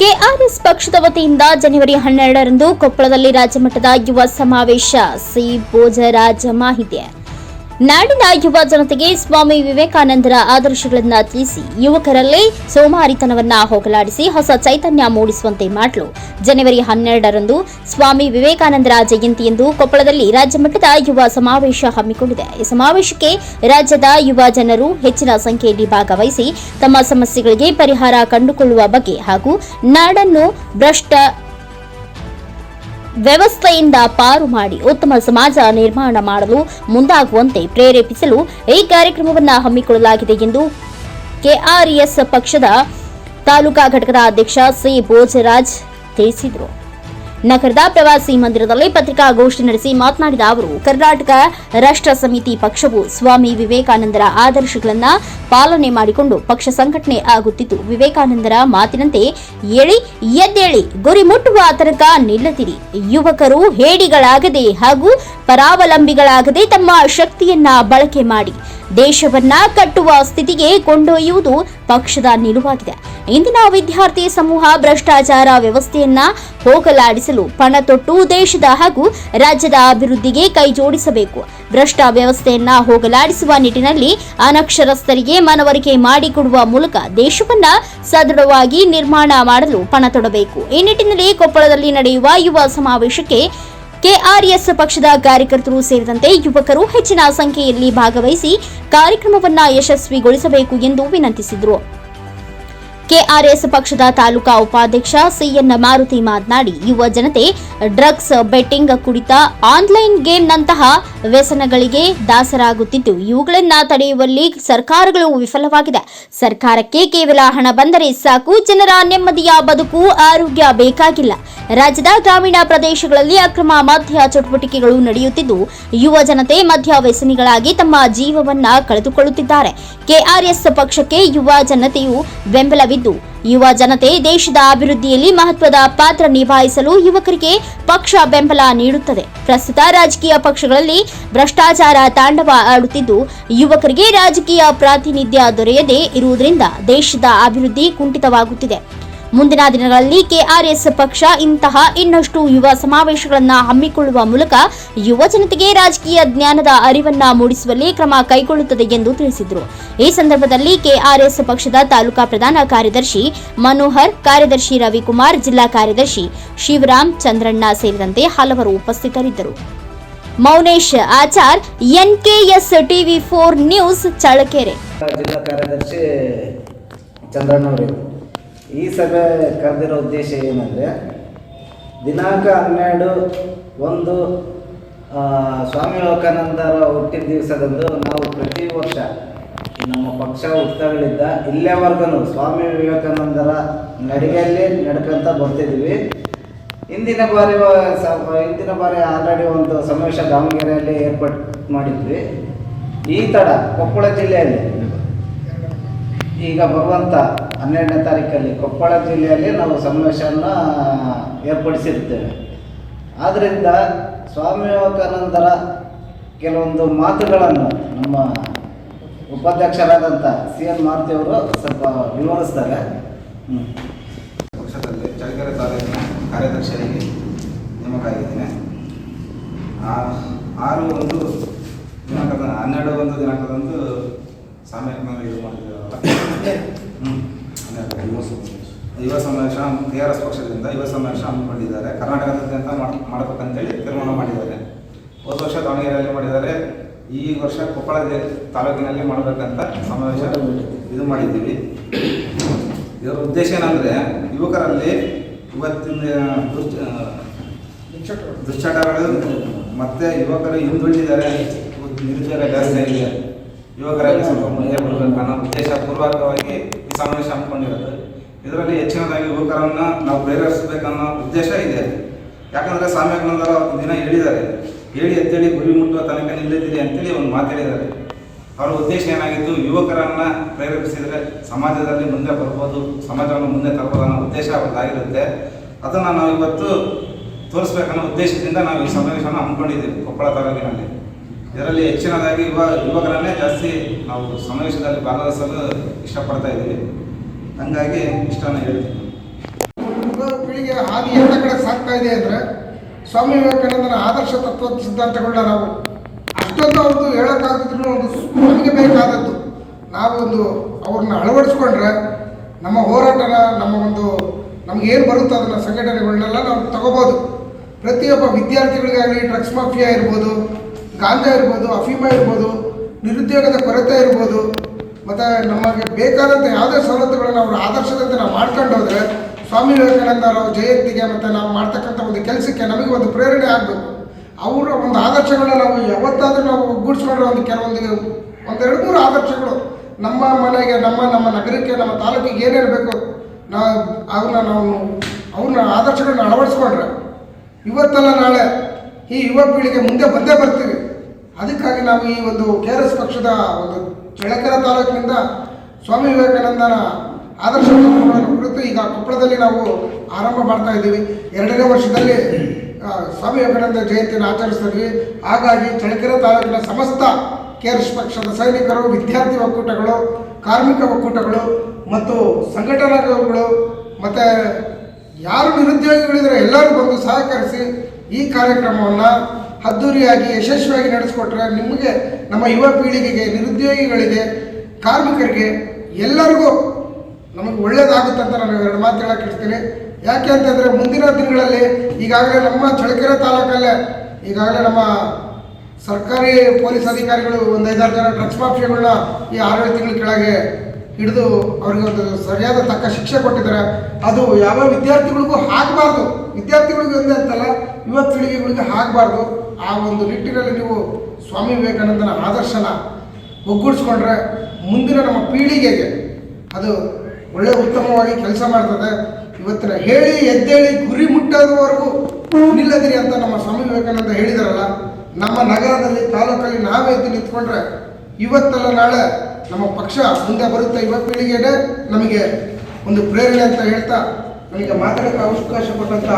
KRS ಪಕ್ಷದ ವತಿಯಿಂದ ಜನವರಿ ಹನ್ನೆರಡರಂದು ಕೊಪ್ಪಳದಲ್ಲಿ ರಾಜ್ಯಮಟ್ಟದ ಯುವ ಸಮಾವೇಶ. ಸಿ. ಭೋಜರಾಜ ಮಾಹಿತಿ. ನಾಡಿನ ಯುವ ಜನತೆಗೆ ಸ್ವಾಮಿ ವಿವೇಕಾನಂದರ ಆದರ್ಶಗಳನ್ನು ತಿಳಿಸಿ ಯುವಕರಲ್ಲಿ ಸೋಮಾರಿತನವನ್ನ ಹೋಗಲಾಡಿಸಿ ಹೊಸ ಚೈತನ್ಯ ಮೂಡಿಸುವಂತೆ ಮಾಡಲು. ಜನವರಿ ಹನ್ನೆರಡರಂದು ಸ್ವಾಮಿ ವಿವೇಕಾನಂದರ ಜಯಂತಿಯಂದು ಕೊಪ್ಪಳದಲ್ಲಿ ರಾಜ್ಯ ಮಟ್ಟದ ಯುವ ಸಮಾವೇಶ ಹಮ್ಮಿಕೊಂಡಿದೆ. ಈ ಸಮಾವೇಶಕ್ಕೆ ರಾಜ್ಯದ ಯುವ ಜನರು ಹೆಚ್ಚಿನ ಸಂಖ್ಯೆಯಲ್ಲಿ ಭಾಗವಹಿಸಿ ತಮ್ಮ ಸಮಸ್ಯೆಗಳಿಗೆ ಪರಿಹಾರ ಕಂಡುಕೊಳ್ಳುವ ಬಗ್ಗೆ ಹಾಗೂ ನಾಡನ್ನು ಭ್ರಷ್ಟ ವ್ಯವಸ್ಥೆಯಿಂದ ಪಾರು ಮಾಡಿ ಉತ್ತಮ ಸಮಾಜ ನಿರ್ಮಾಣ ಮಾಡಲು ಮುಂದಾಗುವಂತೆ ಪ್ರೇರೇಪಿಸಲು ಈ ಕಾರ್ಯಕ್ರಮವನ್ನು ಹಮ್ಮಿಕೊಳ್ಳಲಾಗಿದೆ ಎಂದು ಕೆಆರ್ಎಸ್ ಪಕ್ಷದ ತಾಲೂಕಾ ಘಟಕದ ಅಧ್ಯಕ್ಷ ಸಿ ಭೋಜರಾಜ್ ತಿಳಿಸಿದರು. ನಗರದ ಪ್ರವಾಸಿ ಮಂದಿರದಲ್ಲಿ ಪತ್ರಿಕಾಗೋಷ್ಠಿ ನಡೆಸಿ ಮಾತನಾಡಿದ ಅವರು, ಕರ್ನಾಟಕ ರಾಷ್ಟ್ರ ಸಮಿತಿ ಪಕ್ಷವು ಸ್ವಾಮಿ ವಿವೇಕಾನಂದರ ಆದರ್ಶಗಳನ್ನು ಪಾಲನೆ ಮಾಡಿಕೊಂಡು ಪಕ್ಷ ಸಂಘಟನೆ ಆಗುತ್ತಿದ್ದು, ವಿವೇಕಾನಂದರ ಮಾತಿನಂತೆ ಎಳಿ ಎದ್ದೇಳಿ ಗುರಿ ಮುಟ್ಟುವ ತನಕ ನಿಲ್ಲದಿರಿ. ಯುವಕರು ಹೇಡಿಗಳಾಗದೆ ಹಾಗೂ ಪರಾವಲಂಬಿಗಳಾಗದೆ ತಮ್ಮ ಶಕ್ತಿಯನ್ನ ಬಳಕೆ ಮಾಡಿ ದೇಶವನ್ನ ಕಟ್ಟುವ ಸ್ಥಿತಿಗೆ ಕೊಂಡೊಯ್ಯುವುದು ಪಕ್ಷದ ನಿಲುವಾಗಿದೆ. ಇಂದಿನ ವಿದ್ಯಾರ್ಥಿ ಸಮೂಹ ಭ್ರಷ್ಟಾಚಾರ ವ್ಯವಸ್ಥೆಯನ್ನ ಹೋಗಲಾಡಿಸಲು ಪಣ ತೊಟ್ಟು ದೇಶದ ಹಾಗೂ ರಾಜ್ಯದ ಅಭಿವೃದ್ಧಿಗೆ ಕೈ ಜೋಡಿಸಬೇಕು. ಭ್ರಷ್ಟ ವ್ಯವಸ್ಥೆಯನ್ನ ಹೋಗಲಾಡಿಸುವ ನಿಟ್ಟಿನಲ್ಲಿ ಅನಕ್ಷರಸ್ಥರಿಗೆ ಮನವರಿಕೆ ಮಾಡಿಕೊಡುವ ಮೂಲಕ ದೇಶವನ್ನ ಸದೃಢವಾಗಿ ನಿರ್ಮಾಣ ಮಾಡಲು ಪಣ ತೊಡಬೇಕು. ಈ ನಿಟ್ಟಿನಲ್ಲಿ ಕೊಪ್ಪಳದಲ್ಲಿ ನಡೆಯುವ ಯುವ ಸಮಾವೇಶಕ್ಕೆ ಕೆಆರ್ಎಸ್ ಪಕ್ಷದ ಕಾರ್ಯಕರ್ತರು ಸೇರಿದಂತೆ ಯುವಕರು ಹೆಚ್ಚಿನ ಸಂಖ್ಯೆಯಲ್ಲಿ ಭಾಗವಹಿಸಿ ಕಾರ್ಯಕ್ರಮವನ್ನು ಯಶಸ್ವಿಗೊಳಿಸಬೇಕು ಎಂದು ವಿನಂತಿಸಿದರು. ಕೆಆರ್ಎಸ್ ಪಕ್ಷದ ತಾಲೂಕಾ ಉಪಾಧ್ಯಕ್ಷ ಸಿಎನ್ ಮಾರುತಿ ಮಾತನಾಡಿ, ಯುವ ಜನತೆ ಡ್ರಗ್ಸ್ ಬೆಟ್ಟಿಂಗ್ ಕುಡಿತ ಆನ್ಲೈನ್ ಗೇಮ್ನಂತಹ ವ್ಯಸನಗಳಿಗೆ ದಾಸರಾಗುತ್ತಿದ್ದು, ಇವುಗಳನ್ನ ತಡೆಯುವಲ್ಲಿ ಸರ್ಕಾರಗಳು ವಿಫಲವಾಗಿದೆ. ಸರ್ಕಾರಕ್ಕೆ ಕೇವಲ ಹಣ ಬಂದರೆ ಸಾಕು, ಜನರ ನೆಮ್ಮದಿಯ ಬದುಕು ಆರೋಗ್ಯ ಬೇಕಾಗಿಲ್ಲ. ರಾಜ್ಯದ ಗ್ರಾಮೀಣ ಪ್ರದೇಶಗಳಲ್ಲಿ ಅಕ್ರಮ ಮಧ್ಯ ಚಟುವಟಿಕೆಗಳು ನಡೆಯುತ್ತಿದ್ದು, ಯುವ ಜನತೆ ಮಧ್ಯ ವ್ಯಸನಿಗಳಾಗಿ ತಮ್ಮ ಜೀವವನ್ನ ಕಳೆದುಕೊಳ್ಳುತ್ತಿದ್ದಾರೆ. ಕೆಆರ್ಎಸ್ ಪಕ್ಷಕ್ಕೆ ಯುವ ಜನತೆಯು ಬೆಂಬಲವಿದ್ದು ಯುವ ಜನತೆ ದೇಶದ ಅಭಿವೃದ್ಧಿಯಲ್ಲಿ ಮಹತ್ವದ ಪಾತ್ರ ನಿಭಾಯಿಸಲು ಯುವಕರಿಗೆ ಪಕ್ಷ ಬೆಂಬಲ ನೀಡುತ್ತದೆ. ಪ್ರಸ್ತುತ ರಾಜಕೀಯ ಪಕ್ಷಗಳಲ್ಲಿ ಭ್ರಷ್ಟಾಚಾರ ತಾಂಡವ ಆಡುತ್ತಿದ್ದು, ಯುವಕರಿಗೆ ರಾಜಕೀಯ ಪ್ರಾತಿನಿಧ್ಯ ದೊರೆಯದೇ ಇರುವುದರಿಂದ ದೇಶದ ಅಭಿವೃದ್ಧಿ ಕುಂಠಿತವಾಗುತ್ತಿದೆ. ಮುಂದಿನ ದಿನಗಳಲ್ಲಿ ಕೆಆರ್ಎಸ್ ಪಕ್ಷ ಇಂತಹ ಇನ್ನಷ್ಟು ಯುವ ಸಮಾವೇಶಗಳನ್ನು ಹಮ್ಮಿಕೊಳ್ಳುವ ಮೂಲಕ ಯುವ ಜನತೆಗೆ ರಾಜಕೀಯ ಜ್ಞಾನದ ಅರಿವನ್ನ ಮೂಡಿಸುವಲ್ಲಿ ಕ್ರಮ ಕೈಗೊಳ್ಳುತ್ತದೆ ಎಂದು ತಿಳಿಸಿದರು. ಈ ಸಂದರ್ಭದಲ್ಲಿ ಕೆಆರ್ಎಸ್ ಪಕ್ಷದ ತಾಲೂಕಾ ಪ್ರಧಾನ ಕಾರ್ಯದರ್ಶಿ ಮನೋಹರ್, ಕಾರ್ಯದರ್ಶಿ ರವಿಕುಮಾರ್, ಜಿಲ್ಲಾ ಕಾರ್ಯದರ್ಶಿ ಶಿವರಾಮ್, ಚಂದ್ರಣ್ಣ ಸೇರಿದಂತೆ ಹಲವರು ಉಪಸ್ಥಿತರಿದ್ದರು. Mounesh Achar, NKS TV four news, Challakere. ಜಿಲ್ಲಾ ಕಾರ್ಯದರ್ಶಿ ಚಂದ್ರಣ್ಣವರು ಈ ಸಭೆ ಕರೆದಿರೋ ಉದ್ದೇಶ ಏನಂದರೆ, ದಿನಾಂಕ ಹನ್ನೆರಡು ಒಂದು ಸ್ವಾಮಿ ವಿವೇಕಾನಂದರ ಹುಟ್ಟಿದ ದಿವಸದಂದು ನಾವು ಪ್ರತಿ ವರ್ಷ ನಮ್ಮ ಪಕ್ಷ ಉತ್ಸವಗಳಿದ್ದ ಇಲ್ಲೇವರೆಗೂ ಸ್ವಾಮಿ ವಿವೇಕಾನಂದರ ನಡಿಗೆಯಲ್ಲಿ ನಡ್ಕೊಂತ ಬರ್ತಿದ್ದೀವಿ ಹಿಂದಿನ ಬಾರಿ ಇಂದಿನ ಬಾರಿ ಆಲ್ರೆಡಿ ಒಂದು ಸಮಾವೇಶ ದಾವಣಗೆರೆಯಲ್ಲಿ ಏರ್ಪಾಟ್ ಮಾಡಿದ್ವಿ. ಈ ತಡ ಕೊಪ್ಪಳ ಜಿಲ್ಲೆಯಲ್ಲಿ. ಈಗ ಬರುವಂಥ ಹನ್ನೆರಡನೇ ತಾರೀಕಲ್ಲಿ ಕೊಪ್ಪಳ ಜಿಲ್ಲೆಯಲ್ಲಿ ನಾವು ಸಮಾವೇಶವನ್ನು ಏರ್ಪಡಿಸಿರ್ತೇವೆ ಆದ್ದರಿಂದ ಸ್ವಾಮಿ ವಿವೇಕಾನಂದರ ಕೆಲವೊಂದು ಮಾತುಗಳನ್ನು ನಮ್ಮ ಉಪಾಧ್ಯಕ್ಷರಾದಂಥ ಸಿ ಎನ್ ಮಾರುತಿ ಅವರು ಸ್ವಲ್ಪ ವಿವರಿಸ್ತಾರೆ. ಪಕ್ಷದಲ್ಲಿ ಚಳ್ಳಕೆರೆ ತಾಲೂಕಿನ ಕಾರ್ಯದರ್ಶಿಯಾಗಿ ನೇಮಕ ಆರು ಒಂದು ದಿನಾಂಕದ ಹನ್ನೆರಡು ಒಂದು ದಿನಾಂಕದಂದು ಮಾಡಿದ್ದಾರಲ್ಲ ಯುವ ಸಮಾವೇಶ ಕೆ ಆರ್ ಎಸ್ ಪಕ್ಷದಿಂದ ಯುವ ಸಮಾವೇಶ ಹಮ್ಮಿಕೊಂಡಿದ್ದಾರೆ. ಕರ್ನಾಟಕದಾದ್ಯಂತ ಮಾಡ್- ಮಾಡಬೇಕಂತೇಳಿ ತೀರ್ಮಾನ ಮಾಡಿದ್ದಾರೆ. ಹೋದ ವರ್ಷ ದಾವಣಗೆರೆಯಲ್ಲಿ ಮಾಡಿದ್ದಾರೆ. ಈ ವರ್ಷ ಕೊಪ್ಪಳ ತಾಲೂಕಿನಲ್ಲಿ ಮಾಡಬೇಕಂತ ಸಮಾವೇಶ ಇದು ಮಾಡಿದ್ದೀವಿ. ಇದರ ಉದ್ದೇಶ ಏನಂದರೆ, ಯುವಕರಲ್ಲಿ ಇವತ್ತಿನ ದುಶ್ಚ ದುಶ್ಚಟಗಳು ಮತ್ತು ಯುವಕರು ಹಿಂದುಳಿದಿದ್ದಾರೆ. ನಿರುದ್ಯೋಗ ಜಾಸ್ತಿ ಆಗಿದೆ. ಯುವಕರಲ್ಲಿ ಸ್ವಲ್ಪ ಮುಂದೆ ಬರಬೇಕು ಅನ್ನೋ ಉದ್ದೇಶ ಪೂರ್ವಕವಾಗಿ ಈ ಸಮಾವೇಶ ಹಮ್ಮಿಕೊಂಡಿರೋದು. ಇದರಲ್ಲಿ ಹೆಚ್ಚಿನದಾಗಿ ಯುವಕರನ್ನು ನಾವು ಪ್ರೇರೇಪಿಸಬೇಕನ್ನೋ ಉದ್ದೇಶ ಇದೆ. ಯಾಕಂದರೆ ಸ್ವಾಮಿ ಅವತ್ತು ದಿನ ಹೇಳಿದ್ದಾರೆ. ಹೇಳಿ ಎತ್ತೇಳಿ ಗುರಿ ಮುಟ್ಟುವ ತನಕ ನಿಲ್ಲದಿರಿ ಅಂತೇಳಿ ಒಂದು ಮಾತು ಹೇಳಿದ್ದಾರೆ. ಅವರ ಉದ್ದೇಶ ಏನಾಗಿತ್ತು? ಯುವಕರನ್ನ ಪ್ರೇರೇಪಿಸಿದರೆ ಸಮಾಜದಲ್ಲಿ ಮುಂದೆ ಬರ್ಬೋದು, ಸಮಾಜವನ್ನು ಮುಂದೆ ತರ್ಬೋದು ಅನ್ನೋ ಉದ್ದೇಶ ಅವ್ರದ್ದಾಗಿರುತ್ತೆ. ಅದನ್ನು ನಾವು ಇವತ್ತು ತೋರಿಸ್ಬೇಕನ್ನೋ ಉದ್ದೇಶದಿಂದ ನಾವು ಈ ಸಮಾವೇಶವನ್ನು ಹಮ್ಮಿಕೊಂಡಿದ್ದೀವಿ ಕೊಪ್ಪಳ ತಾಲೂಕಿನಲ್ಲಿ. ಇದರಲ್ಲಿ ಹೆಚ್ಚಿನದಾಗಿ ಯುವ ಯುವಕರನ್ನೇ ಜಾಸ್ತಿ ನಾವು ಸಮಾವೇಶದಲ್ಲಿ ಭಾಗವಹಿಸಲು ಇಷ್ಟಪಡ್ತಾ ಇದ್ದೀವಿ. ಹಂಗಾಗಿ ಇಷ್ಟನ ಹೇಳ್ತೀನಿ. ಪೀಳಿಗೆ ಹಾದಿ ಎಲ್ಲ ಕಡೆ ಸಾಕ್ತಾ ಇದೆ ಅಂದ್ರೆ ಸ್ವಾಮಿ ವಿವೇಕಾನಂದನ ಆದರ್ಶ ತತ್ವ ಸಿದ್ಧಾಂತಗಳನ್ನ ನಾವು ಅಷ್ಟೊಂದು ಅವ್ರದ್ದು ಹೇಳೋಕ್ಕಾಗದಿದ್ರು ಒಂದು ನಮಗೆ ಬೇಕಾದದ್ದು. ನಾವು ಒಂದು ಅವ್ರನ್ನ ಅಳವಡಿಸ್ಕೊಂಡ್ರೆ ನಮ್ಮ ಹೋರಾಟನ, ನಮ್ಮ ಒಂದು ನಮ್ಗೆ ಏನು ಬರುತ್ತೋ ಅದನ್ನು ಸಂಘಟನೆಗಳನ್ನೆಲ್ಲ ನಾವು ತಗೋಬೋದು. ಪ್ರತಿಯೊಬ್ಬ ವಿದ್ಯಾರ್ಥಿಗಳಿಗಾಗಲಿ, ಡ್ರಗ್ಸ್ ಮಾಫಿಯಾ ಇರ್ಬೋದು ಗಾಂಜಾ ಇರ್ಬೋದು, ಅಫೀಮ ಇರ್ಬೋದು, ನಿರುದ್ಯೋಗದ ಕೊರತೆ ಇರ್ಬೋದು, ಮತ್ತು ನಮಗೆ ಬೇಕಾದಂಥ ಯಾವುದೇ ಸವಲತ್ತುಗಳನ್ನು ಅವರ ಆದರ್ಶದಂತೆ ನಾವು ಮಾಡ್ಕೊಂಡು ಹೋದರೆ ಸ್ವಾಮಿ ವಿವೇಕಾನಂದ ಅವರ ಜಯಂತಿಗೆ ಮತ್ತು ನಾವು ಮಾಡ್ತಕ್ಕಂಥ ಒಂದು ಕೆಲಸಕ್ಕೆ ನಮಗೆ ಒಂದು ಪ್ರೇರಣೆ ಆಗಬೇಕು. ಅವರ ಒಂದು ಆದರ್ಶಗಳನ್ನ ನಾವು ಯಾವತ್ತಾದರೂ ನಾವು ಒಗ್ಗೂಡಿಸ್ಕೊಂಡ್ರೆ ಒಂದು ಕೆಲವೊಂದು ಒಂದೆರಡು ಮೂರು ಆದರ್ಶಗಳು ನಮ್ಮ ಮನೆಗೆ, ನಮ್ಮ ನಮ್ಮ ನಗರಕ್ಕೆ, ನಮ್ಮ ತಾಲೂಕಿಗೆ ಏನಿರಬೇಕು ನಾವು ಅವನ್ನ ನಾವು ಅವ್ರನ್ನ ಆದರ್ಶಗಳನ್ನ ಅಳವಡಿಸ್ಕೊಂಡ್ರೆ. ಇವತ್ತಲ್ಲ ನಾಳೆ ಈ ಯುವ ಪೀಳಿಗೆ ಮುಂದೆ ಬಂದೇ ಬರ್ತೀವಿ. ಅದಕ್ಕಾಗಿ ನಾವು ಈ ಒಂದು ಕೆ ಆರ್ ಎಸ್ ಪಕ್ಷದ ಒಂದು ಚಳ್ಳಕೆರೆ ತಾಲೂಕಿನಿಂದ ಸ್ವಾಮಿ ವಿವೇಕಾನಂದನ ಆದರ್ಶ ಕುರಿತು ಈಗ ಕೊಪ್ಪಳದಲ್ಲಿ ನಾವು ಆರಂಭ ಮಾಡ್ತಾ ಇದ್ದೀವಿ. ಎರಡನೇ ವರ್ಷದಲ್ಲಿ ಸ್ವಾಮಿ ವಿವೇಕಾನಂದ ಜಯಂತಿಯನ್ನು ಆಚರಿಸ್ತಾ ಇದ್ವಿ ಹಾಗಾಗಿ ಚಳ್ಳಕೆರೆ ತಾಲೂಕಿನ ಸಮಸ್ತ ಕೆ ಆರ್ ಎಸ್ ಪಕ್ಷದ ಸೈನಿಕರು, ವಿದ್ಯಾರ್ಥಿ ಒಕ್ಕೂಟಗಳು, ಕಾರ್ಮಿಕ ಒಕ್ಕೂಟಗಳು ಮತ್ತು ಸಂಘಟನಾಗಳು, ಮತ್ತು ಯಾರು ನಿರುದ್ಯೋಗಿಗಳಿದ್ರೆ ಎಲ್ಲರೂ ಬಂದು ಸಹಕರಿಸಿ ಈ ಕಾರ್ಯಕ್ರಮವನ್ನು ಅದ್ದೂರಿಯಾಗಿ ಯಶಸ್ವಿಯಾಗಿ ನಡೆಸಿಕೊಟ್ರೆ ನಿಮಗೆ ನಮ್ಮ ಯುವ ಪೀಳಿಗೆಗೆ ನಿರುದ್ಯೋಗಿಗಳಿಗೆ, ಕಾರ್ಮಿಕರಿಗೆ ಎಲ್ಲರಿಗೂ ನಮಗೆ ಒಳ್ಳೇದಾಗುತ್ತೆ ಅಂತ ನಾನು ಎರಡು ಮಾತು ಹೇಳಕ್ಕೆ ಇರ್ತೀನಿ. ಯಾಕೆ ಅಂತಂದರೆ ಮುಂದಿನ ದಿನಗಳಲ್ಲಿ ಈಗಾಗಲೇ ನಮ್ಮ ಚಳಕೆರೆ ತಾಲೂಕಲ್ಲೇ ಈಗಾಗಲೇ ನಮ್ಮ ಸರ್ಕಾರಿ ಪೊಲೀಸ್ ಅಧಿಕಾರಿಗಳು ಒಂದು ಐದಾರು ಜನ ಡ್ರಗ್ಸ್ ಮಾಫಿಯಾಗಳನ್ನ ಈ ಆರೇಳು ತಿಂಗಳ ಕೆಳಗೆ ಹಿಡಿದು ಅವರಿಗೆ ಒಂದು ಸರಿಯಾದ ತಕ್ಕ ಶಿಕ್ಷೆ ಕೊಟ್ಟಿದ್ದಾರೆ. ಅದು ಯಾವ ವಿದ್ಯಾರ್ಥಿಗಳಿಗೂ ಆಗಬಾರ್ದು. ವಿದ್ಯಾರ್ಥಿಗಳಿಗೂ ಒಂದೇ ಅಂತಲ್ಲ ಯುವ ಪೀಳಿಗೆಗಳಿಗೆ ಆಗಬಾರ್ದು ಆ ಒಂದು ನಿಟ್ಟಿನಲ್ಲಿ ನೀವು ಸ್ವಾಮಿ ವಿವೇಕಾನಂದನ ಆದರ್ಶನ ಒಗ್ಗೂಡಿಸ್ಕೊಂಡ್ರೆ ಮುಂದಿನ ನಮ್ಮ ಪೀಳಿಗೆಗೆ ಅದು ಒಳ್ಳೆ ಉತ್ತಮವಾಗಿ ಕೆಲಸ ಮಾಡ್ತದೆ. ಇವತ್ತಿನ ಹೇಳಿ, ಎದ್ದೇಳಿ, ಗುರಿ ಮುಟ್ಟೋದವರೆಗೂ ನಿಲ್ಲದಿರಿ ಅಂತ ನಮ್ಮ ಸ್ವಾಮಿ ವಿವೇಕಾನಂದ ಹೇಳಿದಾರಲ್ಲ, ನಮ್ಮ ನಗರದಲ್ಲಿ, ತಾಲೂಕಲ್ಲಿ ನಾವೇ ಎದ್ದು ನಿಂತ್ಕೊಂಡ್ರೆ ಇವತ್ತಲ್ಲ ನಾಳೆ ನಮ್ಮ ಪಕ್ಷ ಮುಂದೆ ಬರುತ್ತೆ. ಯುವ ಪೀಳಿಗೆನೇ ನಮಗೆ ಒಂದು ಪ್ರೇರಣೆ ಅಂತ ಹೇಳ್ತಾ, ನನಗೆ ಮಾತಾಡೋಕ್ಕೆ ಅವಕಾಶ ಕೊಟ್ಟಂತ